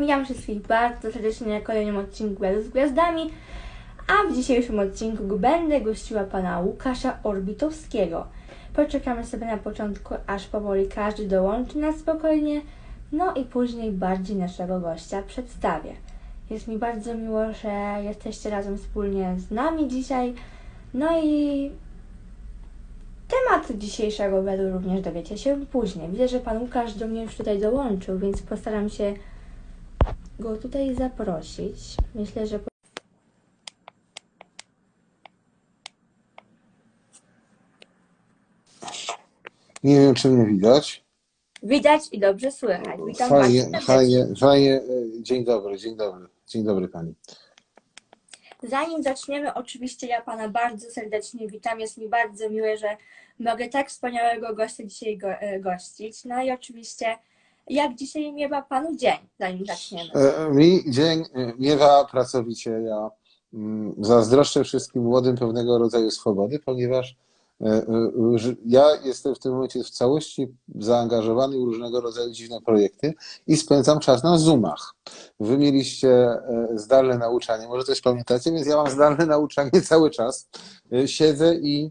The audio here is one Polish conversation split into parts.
Witam wszystkich bardzo serdecznie na kolejnym odcinku Gwiazdy z Gwiazdami, a w dzisiejszym odcinku będę gościła pana Łukasza Orbitowskiego. Poczekamy sobie na początku, aż powoli każdy dołączy na spokojnie, no i później bardziej naszego gościa przedstawię. Jest mi bardzo miło, że jesteście razem wspólnie z nami dzisiaj, no i Temat dzisiejszego wywiadu również dowiecie się później. Widzę, że pan Łukasz do mnie już tutaj dołączył, więc postaram się go tutaj zaprosić. Myślę, że. Nie wiem, czy mnie widać. Widać i dobrze słychać. Witam Fajnie, bardzo fajnie, fajnie. Dzień dobry, dzień dobry. Dzień dobry pani. Zanim zaczniemy, oczywiście ja pana bardzo serdecznie witam. Jest mi bardzo miłe, że mogę tak wspaniałego gościa dzisiaj go, e, gościć. No i oczywiście, jak dzisiaj miewa panu dzień, zanim zaczniemy? E, Mi dzień e, miewa pracowicie. Ja mm, zazdroszczę wszystkim młodym pewnego rodzaju swobody, ponieważ e, ja jestem w tym momencie w całości zaangażowany w różnego rodzaju dziwne projekty i spędzam czas na Zoomach. Wy mieliście zdalne nauczanie, może coś pamiętacie, więc ja mam zdalne nauczanie cały czas. Siedzę i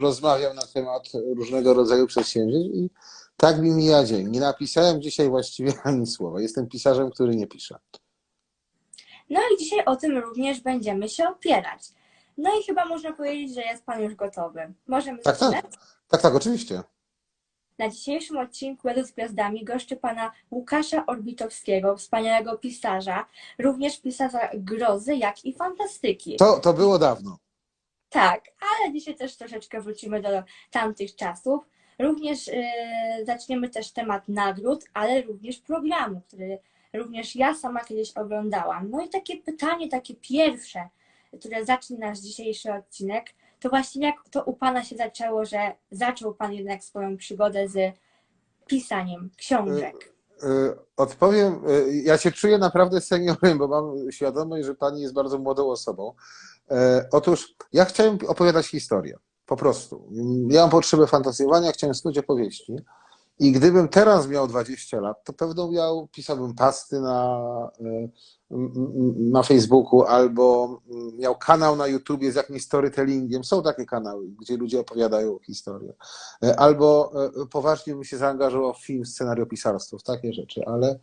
rozmawiam na temat różnego rodzaju przedsięwzięć i tak mi mija dzień. Nie napisałem dzisiaj właściwie ani słowa. Jestem pisarzem, który nie pisze. No i dzisiaj o tym również będziemy się opierać. No i chyba można powiedzieć, że jest pan już gotowy. Możemy Tak, zaczynać? tak. Tak, tak, oczywiście. Na dzisiejszym odcinku Edu z Gwiazdami goszczy pana Łukasza Orbitowskiego, wspaniałego pisarza, również pisarza grozy, jak i fantastyki. To, to było dawno. Tak, ale dzisiaj też troszeczkę wrócimy do tamtych czasów. Również yy, zaczniemy też temat nagród, ale również programu, który również ja sama kiedyś oglądałam. No i takie pytanie, takie pierwsze, które zacznie nasz dzisiejszy odcinek, to właśnie jak to u Pana się zaczęło, że zaczął Pan jednak swoją przygodę z pisaniem książek? Y, Odpowiem, y, ja się czuję naprawdę seniorem, bo mam świadomość, że pani jest bardzo młodą osobą. E, Otóż ja chciałem opowiadać historię, po prostu. Ja mam potrzebę fantazjowania, chciałem snuć opowieści. I gdybym teraz miał 20 lat, to pewno miał, pisałbym pasty na, e, na Facebooku albo miał kanał na YouTubie z jakimś storytellingiem. Są takie kanały, gdzie ludzie opowiadają historię. E, Albo e, poważnie bym się zaangażował w film, scenariopisarstwo, w takie rzeczy, ale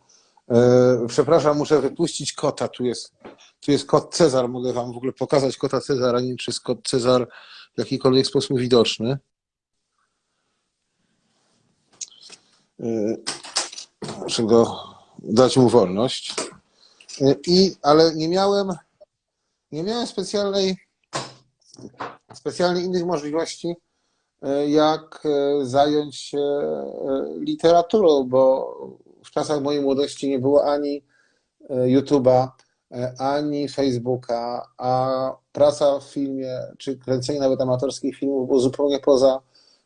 przepraszam, muszę wypuścić kota. Tu jest, tu jest kot Cezar. Mogę wam w ogóle pokazać kota Cezara. Nie wiem, czy jest kot Cezar w jakikolwiek sposób widoczny. E, Muszę go dać mu wolność. E, I, ale nie miałem, nie miałem specjalnej, specjalnie innych możliwości, e, jak zająć się literaturą, bo w czasach mojej młodości nie było ani YouTube'a, ani Facebooka, a praca w filmie, czy kręcenie nawet amatorskich filmów było zupełnie poza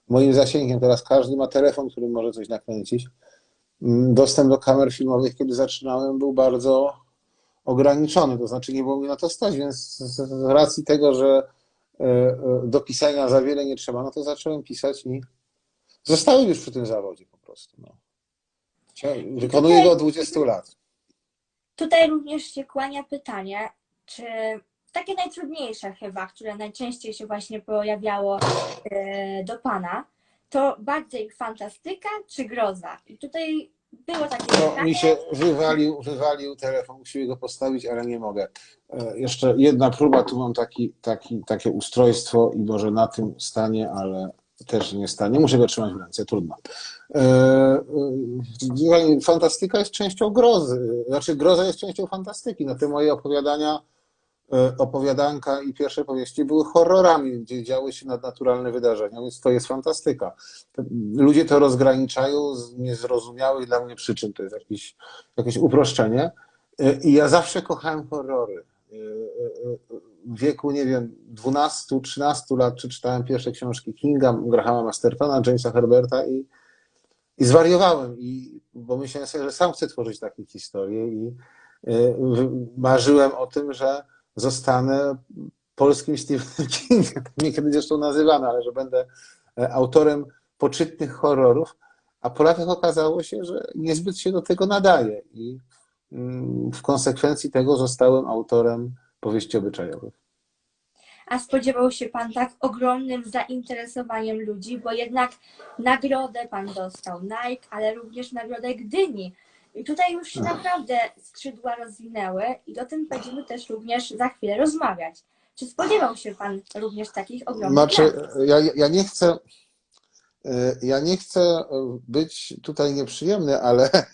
moim zasięgiem. Teraz każdy ma telefon, który może coś nakręcić. Mm, Dostęp do kamer filmowych, kiedy zaczynałem, był bardzo ograniczony, to znaczy nie było mi na to stać, więc z racji tego, że e, e, do pisania za wiele nie trzeba, no to zacząłem pisać i zostałem już przy tym zawodzie po prostu. No. Wykonuję go od 20 lat. Tutaj również się kłania pytanie, czy takie najtrudniejsze chyba, które najczęściej się właśnie pojawiało e, do Pana, to bardziej fantastyka czy groza? I tutaj było takie No, pytanie. mi się wywalił, wywalił telefon, musimy go postawić, ale nie mogę. E, Jeszcze jedna próba, tu mam taki, taki, takie ustrojstwo i może na tym stanie, ale też nie stanie. Muszę go trzymać w ręce, trudno. E, e, Fantastyka jest częścią grozy, znaczy groza jest częścią fantastyki. No te moje opowiadania, e, opowiadanka i pierwsze powieści były horrorami, gdzie działy się nadnaturalne wydarzenia, więc to jest fantastyka. Ludzie to rozgraniczają z niezrozumiałych dla mnie przyczyn. To jest jakieś, jakieś uproszczenie. I ja zawsze kochałem horrory. Wieku, nie wiem, 12-13 lat przeczytałem pierwsze książki Kinga, Grahama Mastertona, Jamesa Herberta i, i zwariowałem, i, bo myślałem sobie, że sam chcę tworzyć takie historie i y, marzyłem o tym, że zostanę polskim Stephenem Kingiem. Mnie kiedyś zresztą nazywano, ale że będę e, autorem poczytnych horrorów, a po latach okazało się, że niezbyt się do tego nadaje i mm, w konsekwencji tego zostałem autorem powieści obyczajowych. A spodziewał się Pan tak ogromnym zainteresowaniem ludzi, bo jednak nagrodę Pan dostał Nike, ale również nagrodę Gdyni. I tutaj już się naprawdę skrzydła rozwinęły i o tym będziemy też również za chwilę rozmawiać. Czy spodziewał się Pan również takich ogromnych Znaczy, ja, ja nie chcę, e, ja nie chcę być tutaj nieprzyjemny, ale e,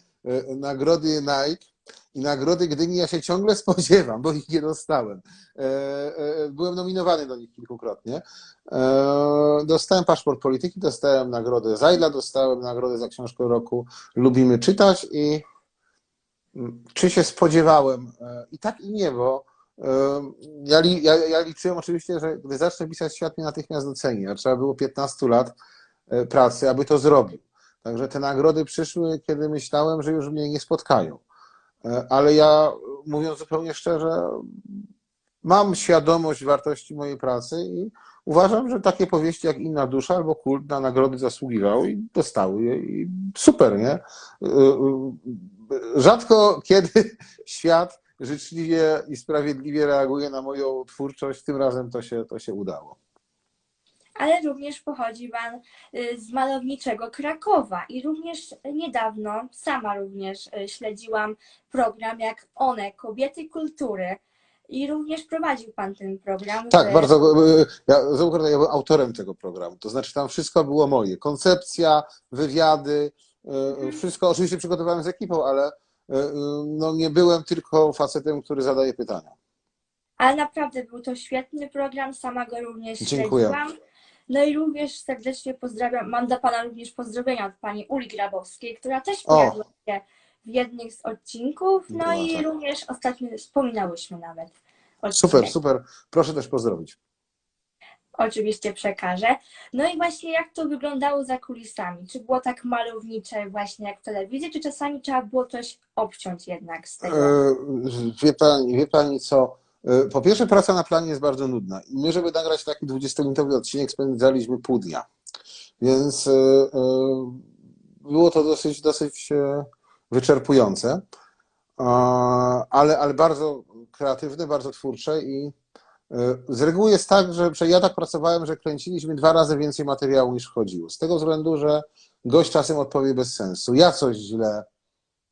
nagrody Nike i nagrody Gdyni ja się ciągle spodziewam, bo ich nie dostałem. E, e, Byłem nominowany do nich kilkukrotnie. E, Dostałem paszport polityki, dostałem nagrodę Zajla, dostałem nagrodę za książkę roku Lubimy czytać i mm, czy się spodziewałem? I tak i nie, bo ja, ja, ja liczyłem oczywiście, że gdy zacznę pisać, świat mnie natychmiast doceni, a trzeba było 15 lat pracy, aby to zrobił. Także te nagrody przyszły, kiedy myślałem, że już mnie nie spotkają. E, Ale ja, mówiąc zupełnie szczerze, mam świadomość wartości mojej pracy i uważam, że takie powieści jak Inna Dusza albo Kult na nagrody zasługiwały i dostały je i super, nie? E, e, Rzadko kiedy świat życzliwie i sprawiedliwie reaguje na moją twórczość, tym razem to się, to się udało. Ale również pochodzi Pan y, z malowniczego Krakowa i również niedawno sama również y, śledziłam program jak One, Kobiety Kultury i również prowadził Pan ten program. Tak, w- bardzo. e, Ja, zauważ, ja byłem autorem tego programu. To znaczy, tam wszystko było moje. Koncepcja, wywiady, e, wszystko. Oczywiście przygotowałem z ekipą, ale no, nie byłem tylko facetem, który zadaje pytania. Ale naprawdę był to świetny program, sama go również Dziękuję. śledziłam. No i również serdecznie pozdrawiam, mam dla Pana również pozdrowienia od Pani Uli Grabowskiej, która też pojawiła się w jednych z odcinków, no i tak. również ostatnio wspominałyśmy nawet. odcinek. Super, super. Proszę też pozdrowić. Oczywiście przekażę. No i właśnie jak to wyglądało za kulisami? Czy było tak malownicze właśnie jak w telewizji, czy czasami trzeba było coś obciąć jednak z tego? E, Wie pani, wie pani co? E, Po pierwsze, praca na planie jest bardzo nudna. I my, żeby nagrać taki 20-minutowy odcinek, spędzaliśmy pół dnia. Więc e, e, było to dosyć, dosyć wyczerpujące, ale, ale bardzo kreatywne, bardzo twórcze i z reguły jest tak, że, że ja tak pracowałem, że kręciliśmy dwa razy więcej materiału niż wchodziło. Z tego względu, że gość czasem odpowie bez sensu. Ja coś źle,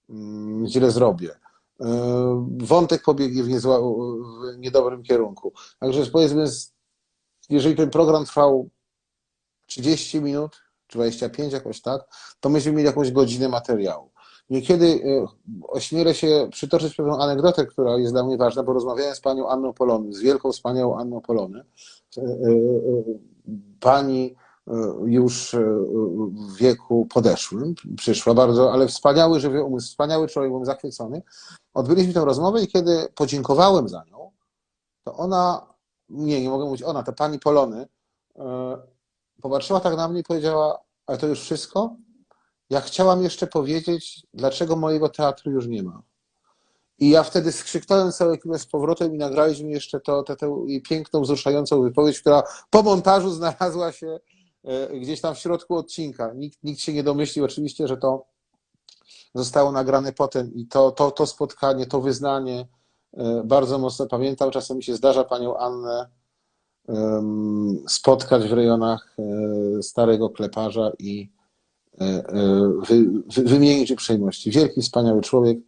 mm, źle zrobię. E, Wątek pobiegnie w, niezła, w niedobrym kierunku. Także powiedzmy, jeżeli ten program trwał 30 minut, czy 25 jakoś tak, to myśmy mieli jakąś godzinę materiału. Niekiedy e, ośmielę się przytoczyć pewną anegdotę, która jest dla mnie ważna, bo rozmawiałem z panią Anną Polony, z wielką, wspaniałą Anną Polony. E, Pani już e, w wieku podeszłym przyszła bardzo, ale wspaniały, żywy umysł, wspaniały człowiek, byłem zachwycony. Odbyliśmy tę rozmowę i kiedy podziękowałem za nią, to ona, nie, nie mogę mówić ona, to pani Polony, e, popatrzyła tak na mnie i powiedziała, ale to już wszystko? Ja chciałam jeszcze powiedzieć, dlaczego mojego teatru już nie ma. I ja wtedy skrzyknąłem całą ekipę z powrotem i nagraliśmy jeszcze to, tę, tę piękną, wzruszającą wypowiedź, która po montażu znalazła się e, gdzieś tam w środku odcinka. Nikt, nikt się nie domyślił oczywiście, że to zostało nagrane potem i to, to, to spotkanie, to wyznanie e, bardzo mocno pamiętam. Czasem mi się zdarza panią Annę spotkać w rejonach e, starego kleparza i e, e, wy, wy, wymienić uprzejmości. Wielki, wspaniały człowiek.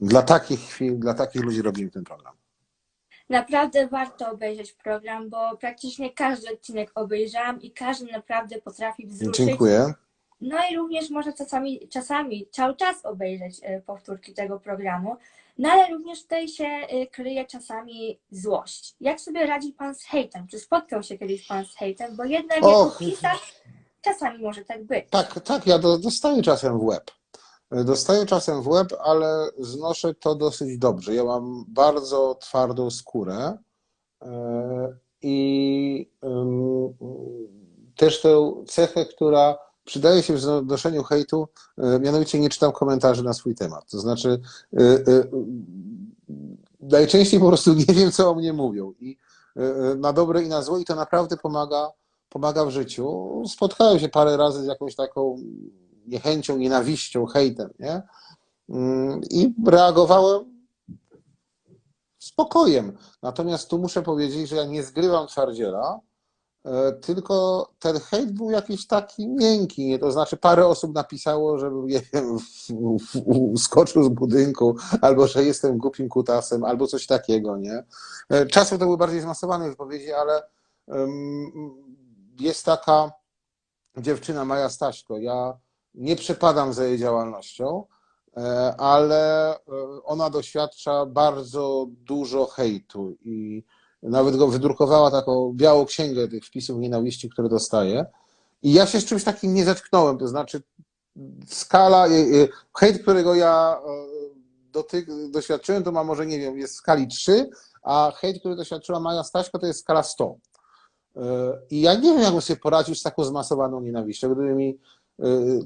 Dla takich chwil, dla takich ludzi robimy ten program. Naprawdę warto obejrzeć program, bo praktycznie każdy odcinek obejrzałam i każdy naprawdę potrafi wzruszyć. Dziękuję. No i również można czasami, czasami cały czas obejrzeć e, powtórki tego programu, no ale również tutaj się e, kryje czasami złość. Jak sobie radzi Pan z hejtem? Czy spotkał się kiedyś Pan z hejtem? Bo jednak jako Och. pisarz czasami może tak być. Tak, tak, ja do, dostaję czasem w łeb. Dostaję czasem w łeb, ale znoszę to dosyć dobrze. Ja mam bardzo twardą skórę e, i też tę cechę, która przydaje się w znoszeniu hejtu, e, mianowicie nie czytam komentarzy na swój temat. To znaczy, e, najczęściej po prostu nie wiem, co o mnie mówią. I na dobre i na złe, i to naprawdę pomaga, pomaga w życiu. Spotkałem się parę razy z jakąś taką niechęcią, nienawiścią, hejtem, nie? Mm, I reagowałem spokojem. Natomiast tu muszę powiedzieć, że ja nie zgrywam twardziela, e, tylko ten hejt był jakiś taki miękki, nie? To znaczy parę osób napisało, żebym, nie wiem, skoczył z budynku, albo że jestem głupim kutasem, albo coś takiego, nie? E, Czasem to były bardziej zmasowane wypowiedzi, ale jest taka dziewczyna Maja Staśko. Ja nie przepadam za jej działalnością, e, ale e, ona doświadcza bardzo dużo hejtu i nawet go wydrukowała taką białą księgę tych wpisów nienawiści, które dostaje. I ja się z czymś takim nie zetknąłem, to znaczy skala, e, hejt, którego ja dotyk, doświadczyłem, to ma może, nie wiem, jest w skali 3, a hejt, który doświadczyła Maja Staśko, to jest skala 100. E, I ja nie wiem, jakbym sobie poradził z taką zmasowaną nienawiścią. Gdyby mi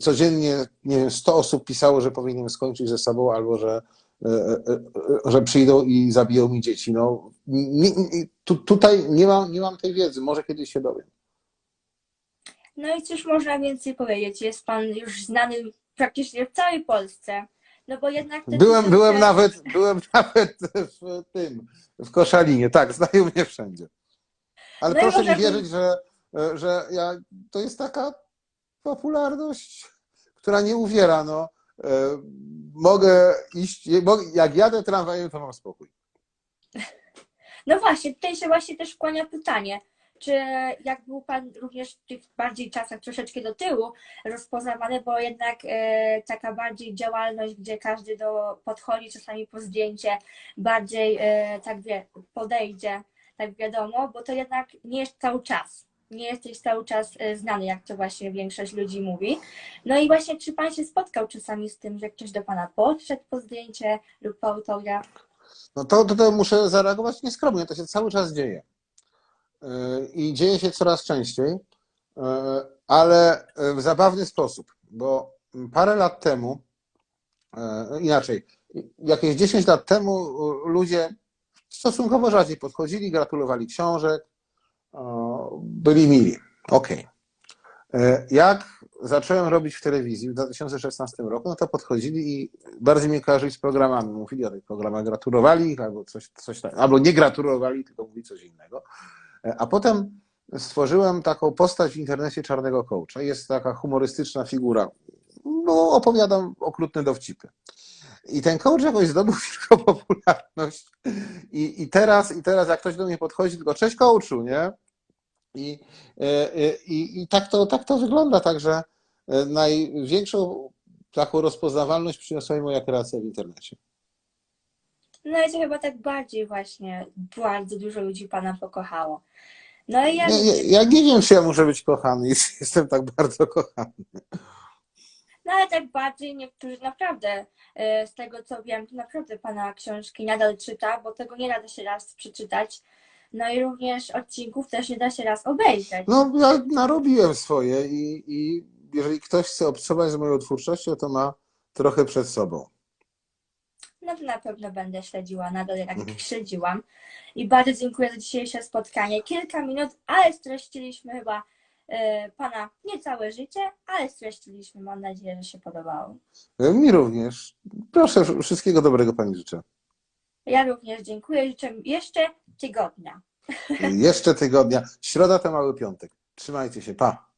codziennie, nie wiem, 100 osób pisało, że powinienem skończyć ze sobą, albo że, e, e, że przyjdą i zabiją mi dzieci. No, nie, tu, tutaj nie mam, nie mam tej wiedzy. Może kiedyś się dowiem. No i cóż można więcej powiedzieć? Jest pan już znany praktycznie w całej Polsce. No bo jednak Byłem, tysiące- byłem, nawet, byłem nawet w tym, w Koszalinie. Tak, znają mnie wszędzie. Ale No proszę mi wierzyć, że, że ja, to jest taka popularność, która nie uwiera. No. E, Mogę iść, jak jadę tramwajem, to mam spokój. No właśnie, tutaj się właśnie też kłania pytanie, czy jak był Pan również w tych bardziej czasach troszeczkę do tyłu rozpoznawany, bo jednak e, taka bardziej działalność, gdzie każdy do, podchodzi czasami po zdjęcie, bardziej e, tak wie, podejdzie, tak wiadomo, bo to jednak nie jest cały czas. Nie jesteś cały czas e, znany, jak to właśnie większość ludzi mówi. No i właśnie, czy Pan się spotkał czasami z tym, że ktoś do Pana podszedł po zdjęcie lub po autograf? No to tutaj muszę zareagować nieskromnie, to się cały czas dzieje. Yy, I dzieje się coraz częściej, yy, ale w zabawny sposób, bo parę lat temu, inaczej, jakieś 10 lat temu ludzie stosunkowo rzadziej podchodzili, gratulowali książek, byli mili. Okej. Yy, Jak zacząłem robić w telewizji w 2016 roku, no to podchodzili i bardziej mnie kojarzyli z programami. Mówili o tych programach, gratulowali albo coś, coś tak, albo nie gratulowali, tylko mówili coś innego. E, A potem stworzyłem taką postać w internecie czarnego coacha. Jest taka humorystyczna figura. No, opowiadam okrutne dowcipy. I ten coach jakoś zdobył wielką popularność. I, i, teraz, I teraz jak ktoś do mnie podchodzi, tylko cześć coachu, nie? I, e, e, i, i tak, to, tak to wygląda, także e, największą taką rozpoznawalność przyniosła mi moja kreacja w internecie. No i to chyba tak bardziej właśnie bardzo dużo ludzi Pana pokochało. No i ja, Nie, nie, ja nie wiem, czy ja muszę być kochany, jestem tak bardzo kochany. No ale tak bardziej niektórzy naprawdę, e, z tego co wiem, to naprawdę Pana książki nadal czyta, bo tego nie da się raz przeczytać. No i również odcinków też nie da się raz obejrzeć. No, ja narobiłem swoje i, i jeżeli ktoś chce obcować z moją twórczością, to ma trochę przed sobą. No to na pewno będę śledziła nadal, jak Mhm. śledziłam. I bardzo dziękuję za dzisiejsze spotkanie. Kilka minut, ale streściliśmy chyba Pana nie całe życie, ale streściliśmy. Mam nadzieję, że się podobało. Mi również. Proszę, wszystkiego dobrego Pani życzę. Ja również dziękuję. Życzę jeszcze tygodnia. Jeszcze tygodnia. Środa to mały piątek. Trzymajcie się. Pa.